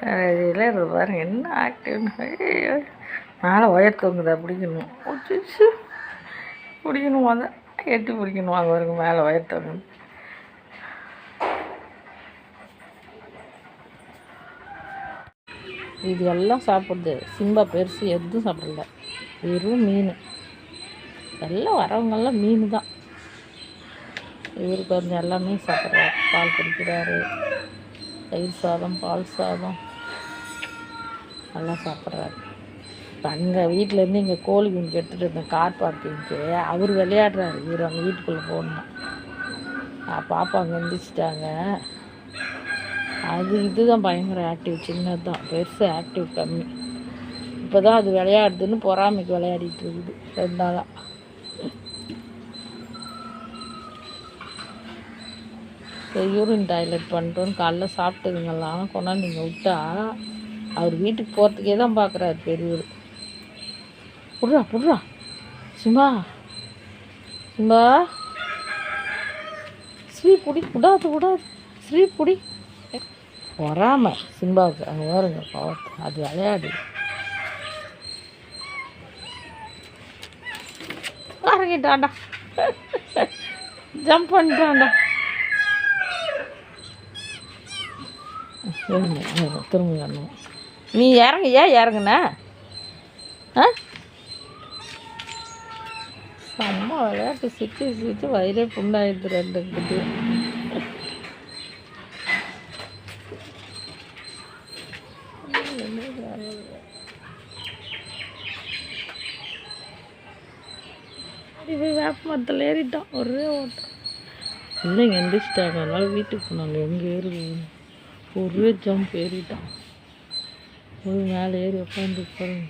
இதில் இருக்குது பாருங்க என்ன ஆக்டிவ் மேலே ஒயர் தொங்குதா பிடிக்கணும். ஒச்சிச்சு பிடிக்கணும் அதை எட்டி பிடிக்கணும் அங்கே வரைக்கும் மேலே ஒயர் தொங்குது. இது எல்லாம் சாப்பிடுது சிம்பா பெருசு எதுவும் சாப்பிடல. வெறும் மீன். எல்லாம் வரவங்கெல்லாம் மீன் தான் இவர் கொஞ்சம் எல்லாமே சாப்பிட்றாரு. பால் குடிக்கிறாரு. தயிர் சாதம் பால் சாதம். நல்லா சாப்பிட்றாரு. இப்போ அங்கே வீட்டிலேருந்து இங்கே கோழி குஞ்சு எடுத்துகிட்டு இருந்தேன் கார் பார்க்கிங்க்கு அவர் விளையாடுறாரு. இவர் அங்கே வீட்டுக்குள்ளே போகணும் பாப்பா அங்கே எந்திரிச்சிட்டாங்க. அது இதுதான் பயங்கர ஆக்டிவ் சின்னது தான் பெருசு ஆக்டிவ் கம்மி. இப்போ தான் அது விளையாடுதுன்னு பொறாமைக்கு விளையாடிட்டு இருக்குது. ரெண்டு நாளாக யூரின் டாய்லெட் பண்ணிட்டோன்னு காலைல சாப்பிட்டதுங்கெல்லாம் கொண்டாந்து நீங்கள் விட்டா அவர் வீட்டுக்கு போகிறதுக்கே தான் பார்க்குறாரு பெரியவர். புட்றா புட்றா. சிம்பா. சிம்பா. ஸ்ரீ புடி விடாது விடாது ஸ்ரீ புடி பொறாம சிம்பாவுக்கு. அங்கே வருங்க பாவத்தை. அது விளையாடு. இறங்கிட்டான்டா ஜம்ப் பண்ணிட்டான்டா திரும்ப திரும்ப வரணும். நீ இறங்கு ஏன் இறங்குன? ஆ? செம்ம விளையாட்டு. சுற்றி சுற்றி வயிறே புண்ணாயிடுது ரெண்டு இது வேப்ப மரத்தில் ஏறிட்டான். ஒரே ஓட்டம். இல்லைங்க எந்திரிச்சிட்டாங்க. அதனால வீட்டுக்கு போனாங்க. எங்கே ஏறுது? ஒரே ஜம்ப் ஏறிட்டான். ஒரு மேலே ஏறி உட்காந்து பாருங்க